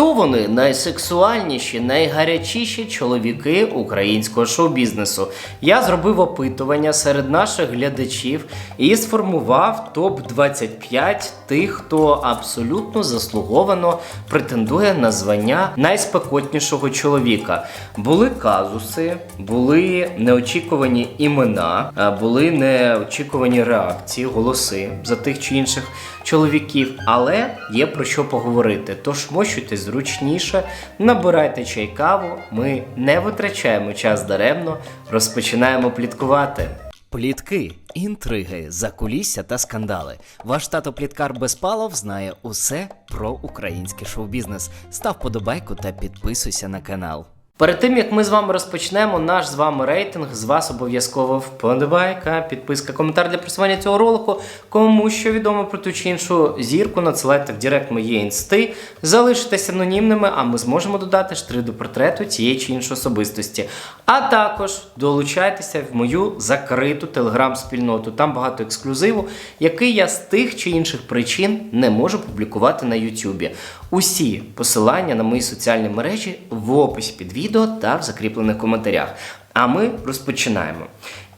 Хто вони найсексуальніші, найгарячіші чоловіки українського шоу-бізнесу? Я зробив опитування серед наших глядачів і сформував топ 25 тих, хто абсолютно заслуговано претендує на звання найспекотнішого чоловіка. Були казуси, були неочікувані імена, були неочікувані реакції, голоси за тих чи інших чоловіків, але є про що поговорити. Тож мощуйтесь зручніше, набирайте чай каву. Ми не витрачаємо час даремно, розпочинаємо пліткувати. Плітки, інтриги, закулісся та скандали. Ваш тато Пліткар Безпалов знає усе про український шоу-бізнес. Став подобайку та підписуйся на канал. Перед тим як ми з вами розпочнемо наш з вами рейтинг, з вас обов'язково вподобайка, підписка, коментар для просування цього ролику. Кому що відомо про ту чи іншу зірку, надсилайте в Директ мої інсти, залишитесь анонімними, а ми зможемо додати штри до портрету цієї чи іншої особистості. А також долучайтеся в мою закриту телеграм-спільноту. Там багато ексклюзиву, який я з тих чи інших причин не можу публікувати на Ютубі. Усі посилання на мої соціальні мережі в описі під відео та в закріплених коментарях. А ми розпочинаємо.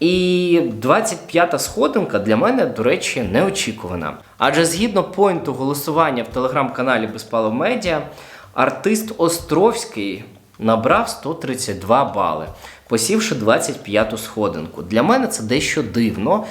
І 25-та сходинка для мене, до речі, неочікувана. Адже згідно поінту голосування в телеграм-каналі Безпалов Медіа, артист Островський набрав 132 бали, посівши 25-ту сходинку. Для мене це дещо дивно.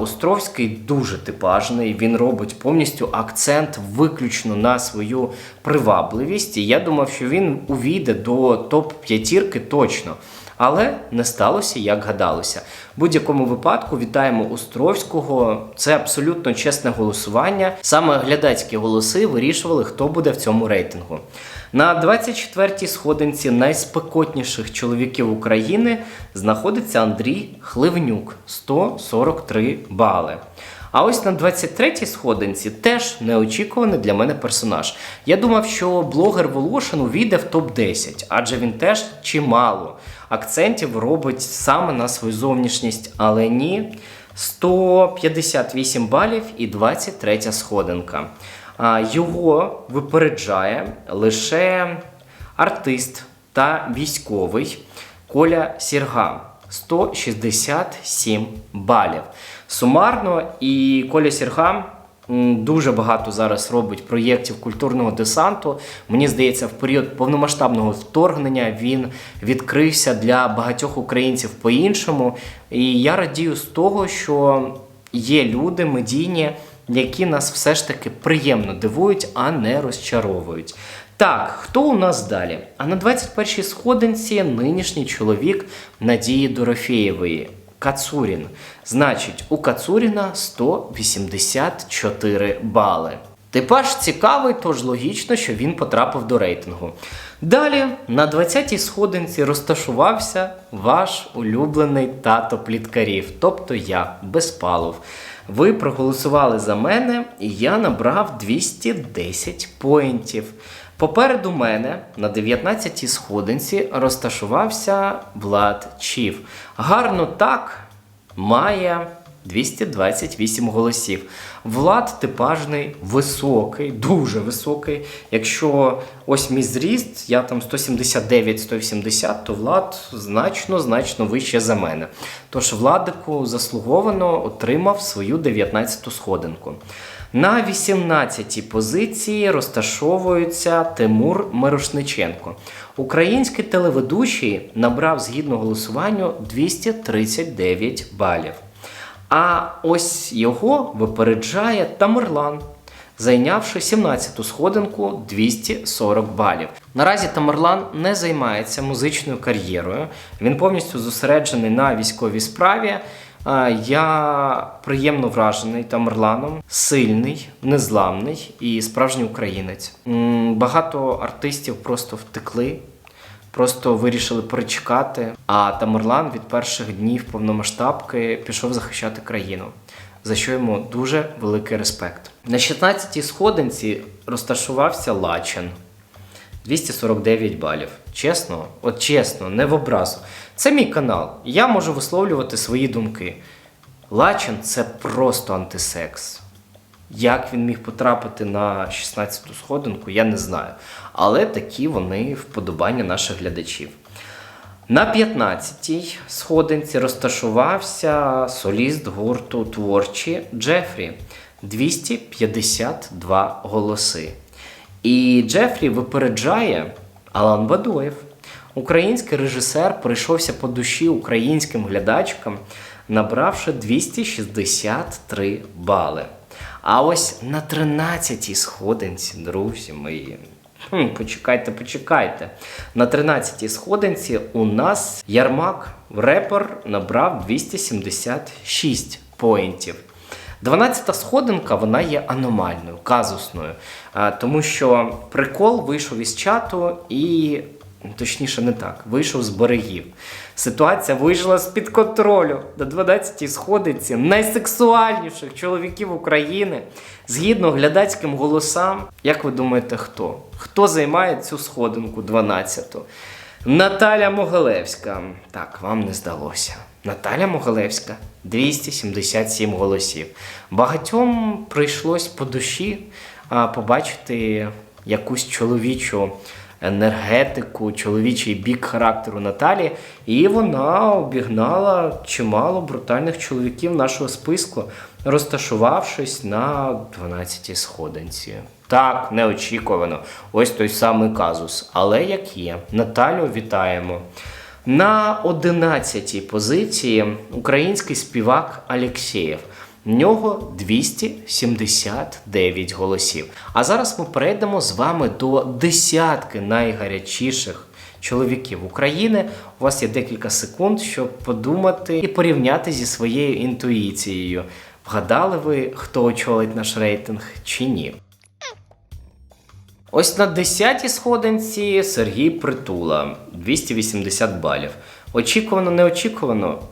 Островський дуже типажний, він робить повністю акцент виключно на свою привабливість. І я думав, що він увійде до топ-п'ятірки точно. Але не сталося, як гадалося. В будь-якому випадку вітаємо Островського. Це абсолютно чесне голосування. Саме глядацькі голоси вирішували, хто буде в цьому рейтингу. На 24-й сходинці найспекотніших чоловіків України знаходиться Андрій Хливнюк 143 бали. А ось на 23-й сходинці теж неочікуваний для мене персонаж. Я думав, що блогер Волошин увійде в топ-10, адже він теж чимало акцентів робить саме на свою зовнішність, але ні. 158 балів і 23 сходинка. Його випереджає лише артист та військовий Коля Сірга 167 балів. Сумарно, і Коля Сірга дуже багато зараз робить проєктів культурного десанту. Мені здається, в період повномасштабного вторгнення він відкрився для багатьох українців по-іншому. І я радію з того, що є люди медійні, які нас все ж таки приємно дивують, а не розчаровують. Так, хто у нас далі? А на 21-й сходинці нинішній чоловік Надії Дорофєєвої. Кацурін. Значить, у Кацуріна 184 бали. Типаж цікавий, тож логічно, що він потрапив до рейтингу. Далі на 20-й сходинці розташувався ваш улюблений тато пліткарів, тобто я, Безпалов. Ви проголосували за мене, і я набрав 210 поінтів. Попереду мене на 19-й сходинці розташувався Влад Чів. Гарно так має 228 голосів. Влад типажний, високий, дуже високий. Якщо ось мій зріст, я там 179-180, то Влад значно, значно вище за мене. Тож Владику заслуговано отримав свою 19-ту сходинку. На 18-й позиції розташовується Тимур Мирошниченко. Український телеведучий набрав згідно голосуванню 239 балів. А ось його випереджає Тамерлан, зайнявши 17-ту сходинку 240 балів. Наразі Тамерлан не займається музичною кар'єрою. Він повністю зосереджений на військовій справі. Я приємно вражений Тамерланом, сильний, незламний і справжній українець. Багато артистів просто втекли, просто вирішили перечекати. А Тамерлан від перших днів повномасштабки пішов захищати країну, за що йому дуже великий респект. На 16-й сходинці розташувався Лачен. 249 балів. Чесно, от чесно, не в образу. Це мій канал. Я можу висловлювати свої думки. Лачен це просто антисекс. Як він міг потрапити на 16-ту сходинку, я не знаю. Але такі вони вподобання наших глядачів. На 15-й сходинці розташувався соліст гурту творчі Джефрі 252 голоси. І Джефрі випереджає Алан Бадоєв. Український режисер прийшовся по душі українським глядачкам, набравши 263 бали. А ось на 13-й сходинці, друзі мої. Хм, почекайте, почекайте. На 13-й сходинці у нас Ярмак, репер, набрав 276 поінтів. 12-та сходинка вона є аномальною, казусною, тому що прикол вийшов із чату і. Точніше, не так, вийшов з берегів. Ситуація вийшла з-під контролю. На 12-й сходинці найсексуальніших чоловіків України згідно глядацьким голосам. Як ви думаєте, хто? Хто займає цю сходинку 12-ту? Наталя Могилевська. Так, вам не здалося. Наталя Могилевська 277 голосів. Багатьом прийшлось по душі побачити якусь чоловічу енергетику, чоловічий бік характеру Наталі, і вона обігнала чимало брутальних чоловіків нашого списку, розташувавшись на 12-й сходинці. Так, неочікувано. Ось той самий казус. Але як є, Наталю вітаємо. На 11-й позиції український співак Алєксєєв. В нього 279 голосів. А зараз ми перейдемо з вами до десятки найгарячіших чоловіків України. У вас є декілька секунд, щоб подумати і порівняти зі своєю інтуїцією. Вгадали ви, хто очолить наш рейтинг чи ні? Ось на 10-й сходинці Сергій Притула 280 балів. Очікувано, неочікувано?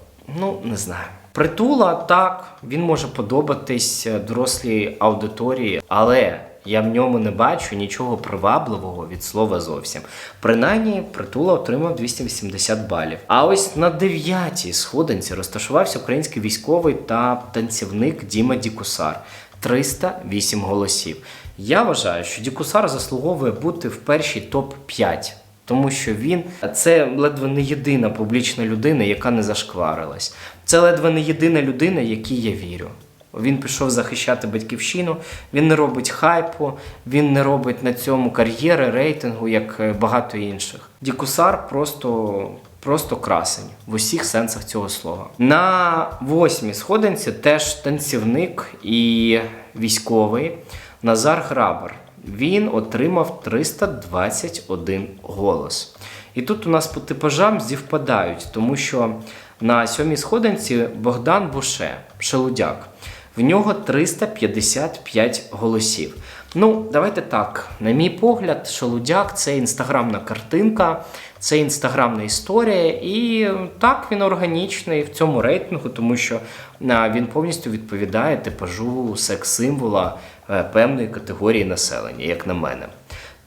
Ну, не знаю. Притула так, він може подобатись е, дорослій аудиторії, але я в ньому не бачу нічого привабливого від слова зовсім. Принаймні, притула отримав 280 балів. А ось на 9-й сходинці розташувався український військовий та танцівник Діма Дікусар 308 голосів. Я вважаю, що Дікусар заслуговує бути в першій топ-5. Тому що він це ледве не єдина публічна людина, яка не зашкварилась. Це ледве не єдина людина, якій я вірю. Він пішов захищати батьківщину, він не робить хайпу, він не робить на цьому кар'єри, рейтингу, як е, багато інших. Дікусар просто, просто красень в усіх сенсах цього слова. На восьмій сходинці теж танцівник і військовий Назар Грабар. Він отримав 321 голос. І тут у нас по типажам зівпадають, тому що на сьомій сходинці Богдан Буше, Шелудяк. В нього 355 голосів. Ну, давайте так. На мій погляд, Шелудяк це інстаграмна картинка, це інстаграмна історія, і так він органічний в цьому рейтингу, тому що він повністю відповідає типажу секс-символа е, певної категорії населення, як на мене.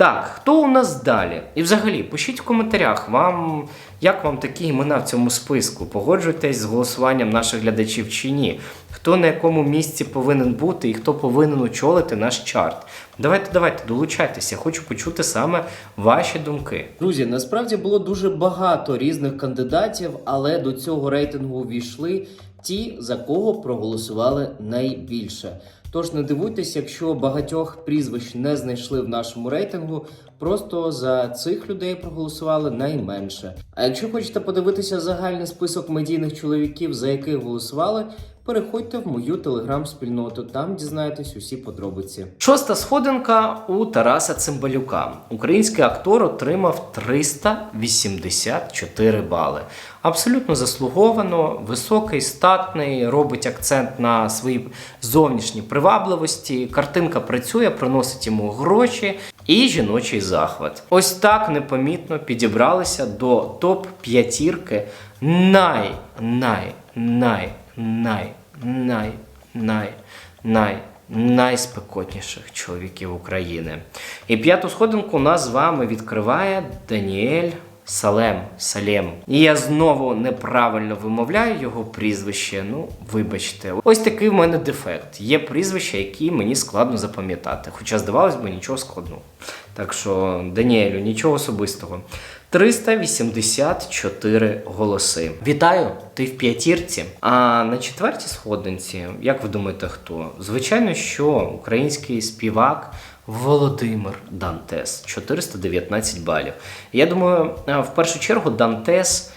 Так, хто у нас далі? І взагалі, пишіть в коментарях, вам, як вам такі імена в цьому списку. Погоджуєтесь з голосуванням наших глядачів чи ні? Хто на якому місці повинен бути і хто повинен очолити наш чарт? Давайте, давайте, долучайтеся. Хочу почути саме ваші думки. Друзі, насправді було дуже багато різних кандидатів, але до цього рейтингу увійшли ті, за кого проголосували найбільше. Тож не дивуйтесь, якщо багатьох прізвищ не знайшли в нашому рейтингу, просто за цих людей проголосували найменше. А якщо хочете подивитися загальний список медійних чоловіків, за яких голосували, переходьте в мою телеграм-спільноту, там дізнаєтесь усі подробиці. Шоста сходинка у Тараса Цимбалюка. Український актор отримав 384 бали. Абсолютно заслуговано, високий, статний, робить акцент на своїй зовнішній привабливості. Картинка працює, приносить йому гроші і жіночий захват. Ось так непомітно підібралися до топ п'ятірки най, най, най, най, най, най, най. Найспекотніших чоловіків України. І п'яту сходинку нас з вами відкриває Даніель Салем, Салем. І я знову неправильно вимовляю його прізвище. Ну, вибачте, ось такий в мене дефект. Є прізвища, які мені складно запам'ятати. Хоча, здавалось би, нічого складного. Так що, Даніелю, нічого особистого. 384 голоси. Вітаю, ти в п'ятірці. А на четвертій сходинці, як ви думаєте, хто? Звичайно, що український співак Володимир Дантес 419 балів. Я думаю, е, в першу чергу Дантес.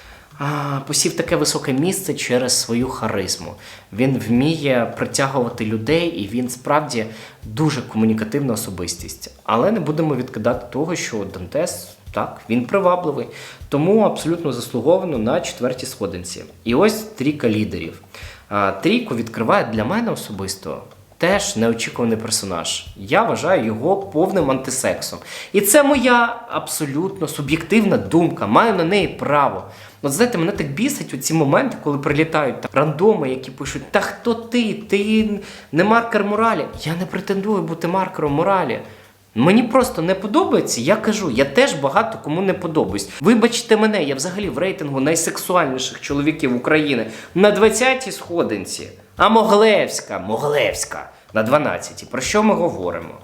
Посів таке високе місце через свою харизму. Він вміє притягувати людей, і він справді дуже комунікативна особистість. Але не будемо відкидати того, що Дантес так, він привабливий. Тому абсолютно заслуговано на четвертій сходинці. І ось трійка лідерів. Трійку відкриває для мене особисто теж неочікуваний персонаж. Я вважаю його повним антисексом. І це моя абсолютно суб'єктивна думка, маю на неї право. От знаєте, мене так бісить у ці моменти, коли прилітають там, рандоми, які пишуть: Та хто ти? Ти не маркер моралі. Я не претендую бути маркером моралі. Мені просто не подобається, я кажу, я теж багато кому не подобаюсь. Вибачте мене, я взагалі в рейтингу найсексуальніших чоловіків України на 20-й сходинці. А Моглевська, Моглевська на 12-й. Про що ми говоримо?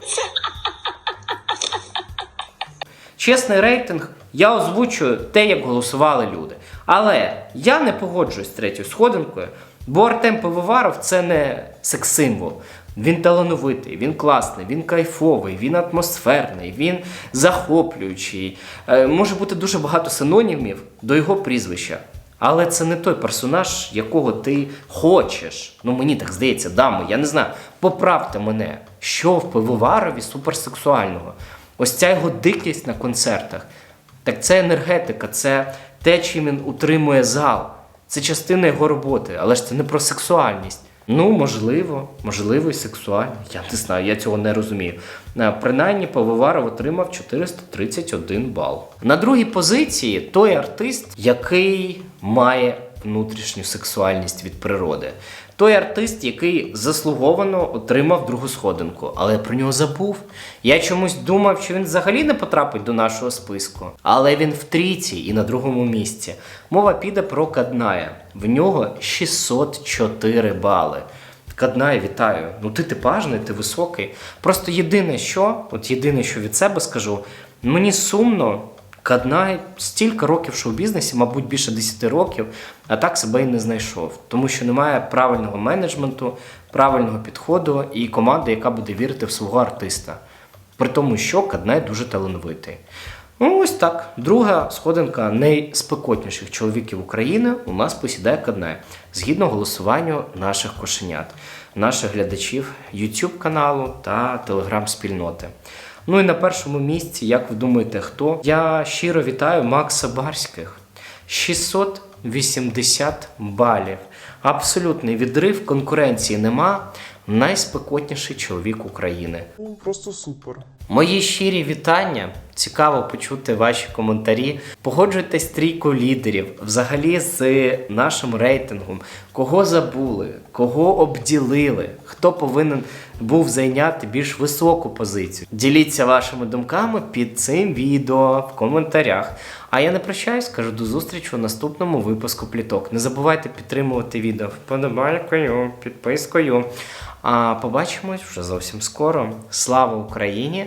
Чесний рейтинг, я озвучую те, як голосували люди. Але я не погоджуюсь з третьою сходинкою, бо Артем Пивоваров це не секс-символ. Він талановитий, він класний, він кайфовий, він атмосферний, він захоплюючий. Е, може бути дуже багато синонімів до його прізвища. Але це не той персонаж, якого ти хочеш. Ну мені так здається, дами, я не знаю. Поправте мене, що в пивоварові суперсексуального. Ось ця його дикість на концертах. Так це енергетика, це те, чим він утримує зал. Це частина його роботи, але ж це не про сексуальність. Ну, можливо, можливо, і сексуально. Я не знаю, я цього не розумію. Е, Принаймні, Пивоваров отримав 431 бал. На другій позиції той артист, який має внутрішню сексуальність від природи. Той артист, який заслуговано отримав другу сходинку, але я про нього забув. Я чомусь думав, що він взагалі не потрапить до нашого списку. Але він в трійці і на другому місці. Мова піде про Кадная. В нього 604 бали. Каднай, вітаю. Ну ти типажний, ти високий. Просто єдине, що, от єдине, що від себе скажу, мені сумно. Каднай стільки років в шоу-бізнесі, мабуть, більше 10 років, а так себе і не знайшов, тому що немає правильного менеджменту, правильного підходу і команди, яка буде вірити в свого артиста. При тому, що Каднай дуже талановитий. Ну, ось так. Друга сходинка найспекотніших чоловіків України у нас посідає Каднай, згідно голосуванню наших кошенят, наших глядачів YouTube каналу та телеграм-спільноти. Ну і на першому місці, як ви думаєте, хто? Я щиро вітаю Макса Барських. 680 балів. Абсолютний відрив, конкуренції нема. Найспекотніший чоловік України. Ну, Просто супер. Мої щирі вітання. Цікаво почути ваші коментарі. Погоджуйтесь з трійкою лідерів, взагалі з нашим рейтингом. Кого забули, кого обділили, хто повинен був зайняти більш високу позицію. Діліться вашими думками під цим відео в коментарях. А я не прощаюсь, кажу до зустрічі у наступному випуску пліток. Не забувайте підтримувати відео вподобайкою, підпискою. А побачимось вже зовсім скоро. Слава Україні!